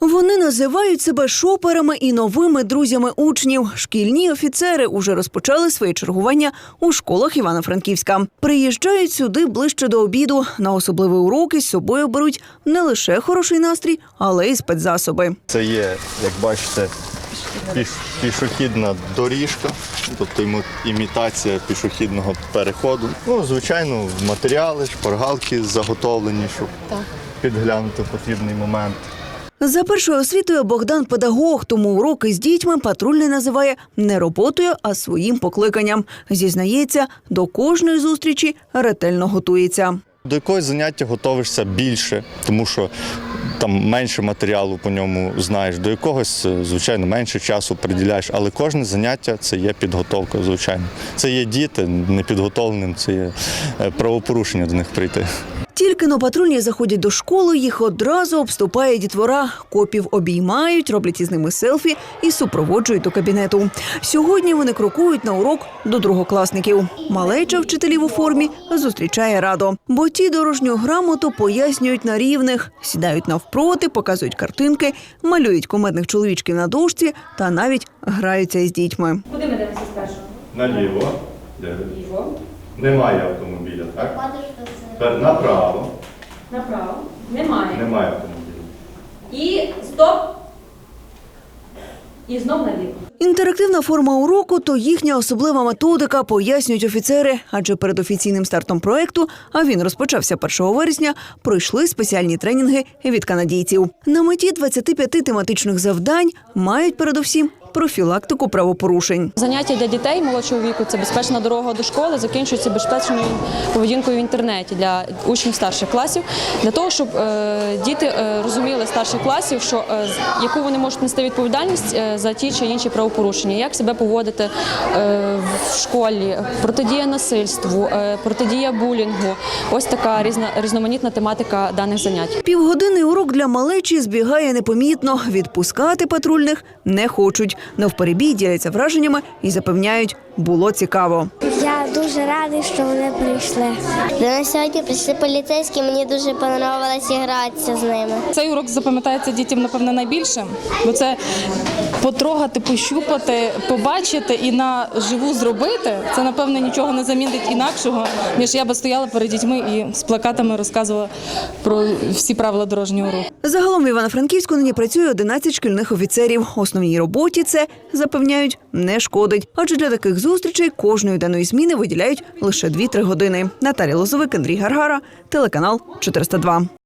Вони називають себе шоперами і новими друзями учнів. Шкільні офіцери уже розпочали своє чергування у школах Івано-Франківська. Приїжджають сюди ближче до обіду. На особливі уроки з собою беруть не лише хороший настрій, але й спецзасоби. Це є, як бачите, піш, пішохідна доріжка, тобто імітація пішохідного переходу. Ну, звичайно, матеріали, шпаргалки заготовлені, щоб підглянути потрібний момент. За першою освітою Богдан педагог, тому уроки з дітьми патрульний називає не роботою, а своїм покликанням. Зізнається, до кожної зустрічі ретельно готується. До якогось заняття готовишся більше, тому що там менше матеріалу по ньому знаєш, до якогось, е, звичайно, менше часу приділяєш, але кожне заняття це є підготовка, звичайно. Це є діти непідготовленим, це є е, правопорушення до них прийти. Тільки но патрульні заходять до школи, їх одразу обступає дітвора. Копів обіймають, роблять із ними селфі і супроводжують до кабінету. Сьогодні вони крокують на урок до другокласників. Малеча вчителів у формі зустрічає радо, бо ті дорожню грамоту пояснюють на рівних, сідають навпроти, показують картинки, малюють кумедних чоловічків на дошці та навіть граються із дітьми. Куди ми дивимося спершу? Наліво. Ліво, Немає автомобіля, так? Тепер направо. направо. Немає. Немає автомобіля. І стоп. І знов наліво. Інтерактивна форма уроку то їхня особлива методика, пояснюють офіцери. Адже перед офіційним стартом проекту, а він розпочався 1 вересня, пройшли спеціальні тренінги від канадійців. На меті 25 тематичних завдань мають передусім профілактику правопорушень. Заняття для дітей молодшого віку це безпечна дорога до школи, закінчується безпечною поведінкою в інтернеті для учнів старших класів, для того, щоб е, діти е, розуміли старших класів, що е, яку вони можуть нести відповідальність за ті чи інші правопорушення, як себе поводити в школі, протидія насильству, протидія булінгу. Ось така різна різноманітна тематика даних занять. Півгодинний урок для малечі збігає непомітно. Відпускати патрульних не хочуть. Навперебій діляться враженнями і запевняють, було цікаво. Я дуже радий, що вони прийшли. До нас сьогодні прийшли поліцейські, мені дуже подобалося гратися з ними. Цей урок запам'ятається дітям, напевно, найбільше, бо це потрогати, пощупати, побачити і на живу зробити. Це, напевно, нічого не замінить інакшого, ніж я би стояла перед дітьми і з плакатами розказувала про всі правила дорожнього руху. Загалом в Івано-Франківську нині працює 11 шкільних офіцерів. Основній роботі це запевняють не шкодить. Адже для таких зустрічей кожної денної зміни виділяють лише 2-3 години. Наталія Лозовик, Андрій Гаргара, телеканал 402.